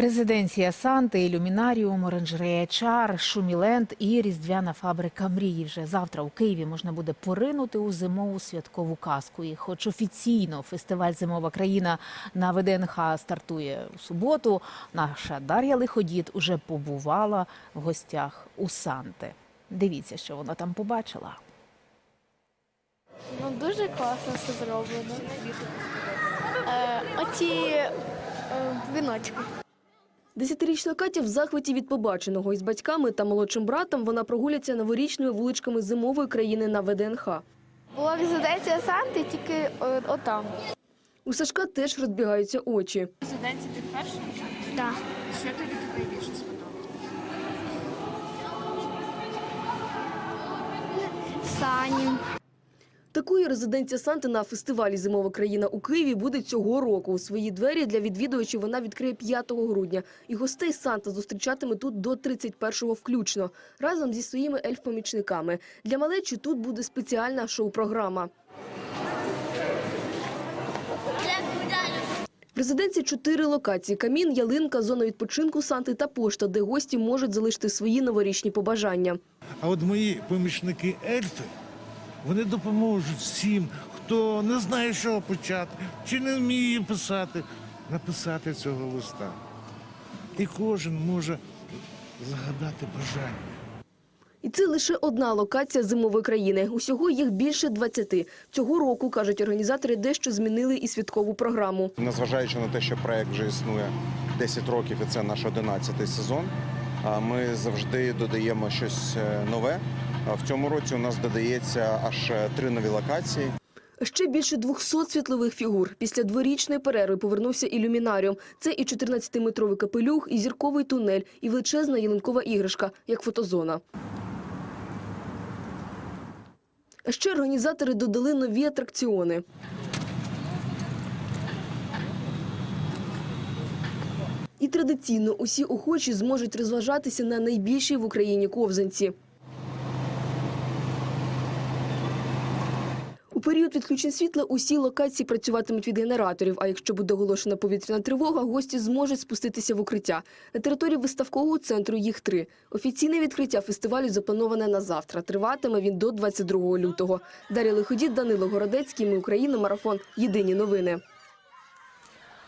Резиденція Санти, ілюмінаріум, оранжерея Чар, Шуміленд і різдвяна фабрика мрії. Вже завтра у Києві можна буде поринути у зимову святкову казку. І хоч офіційно фестиваль Зимова країна на ВДНХ стартує у суботу, наша Дар'я Лиходіт уже побувала в гостях у Санти. Дивіться, що вона там побачила. Ну, дуже класно все зроблено. Е, оці е, віночки. Десятирічна Катя в захваті від побаченого із батьками та молодшим братом вона прогуляться новорічними вуличками зимової країни на ВДНХ. Була резиденція Санти, тільки е, отам. У Сашка теж розбігаються очі. Резиденції ти вперше? Так. Що тобі тут найбільше сподобалось? Сані. Такою резиденція Санти на фестивалі Зимова країна у Києві буде цього року. Свої двері для відвідувачів вона відкриє 5 грудня. І гостей Санта зустрічатиме тут до 31-го включно, разом зі своїми ельф-помічниками. Для малечі тут буде спеціальна шоу-програма. В резиденції чотири локації: камін, ялинка, зона відпочинку Санти та пошта, де гості можуть залишити свої новорічні побажання. А от мої помічники ельфи, вони допоможуть всім, хто не знає, чого почати, чи не вміє писати, написати цього листа. І кожен може загадати бажання. І це лише одна локація зимової країни. Усього їх більше 20. Цього року, кажуть організатори, дещо змінили і святкову програму. Незважаючи на те, що проект вже існує 10 років, і це наш 11-й сезон. а Ми завжди додаємо щось е, нове. В цьому році у нас додається аж три нові локації. Ще більше 200 світлових фігур. Після дворічної перерви повернувся ілюмінаріум. Це і 14-метровий капелюх, і зірковий тунель, і величезна ялинкова іграшка, як фотозона. Ще організатори додали нові атракціони. І традиційно усі охочі зможуть розважатися на найбільшій в Україні ковзанці. У період відключень світла усі локації працюватимуть від генераторів. А якщо буде оголошена повітряна тривога, гості зможуть спуститися в укриття. На території виставкового центру їх три. Офіційне відкриття фестивалю заплановане на завтра. Триватиме він до 22 лютого. Дар'я лиходід Данило Городецький. Ми Україна. Марафон. Єдині новини.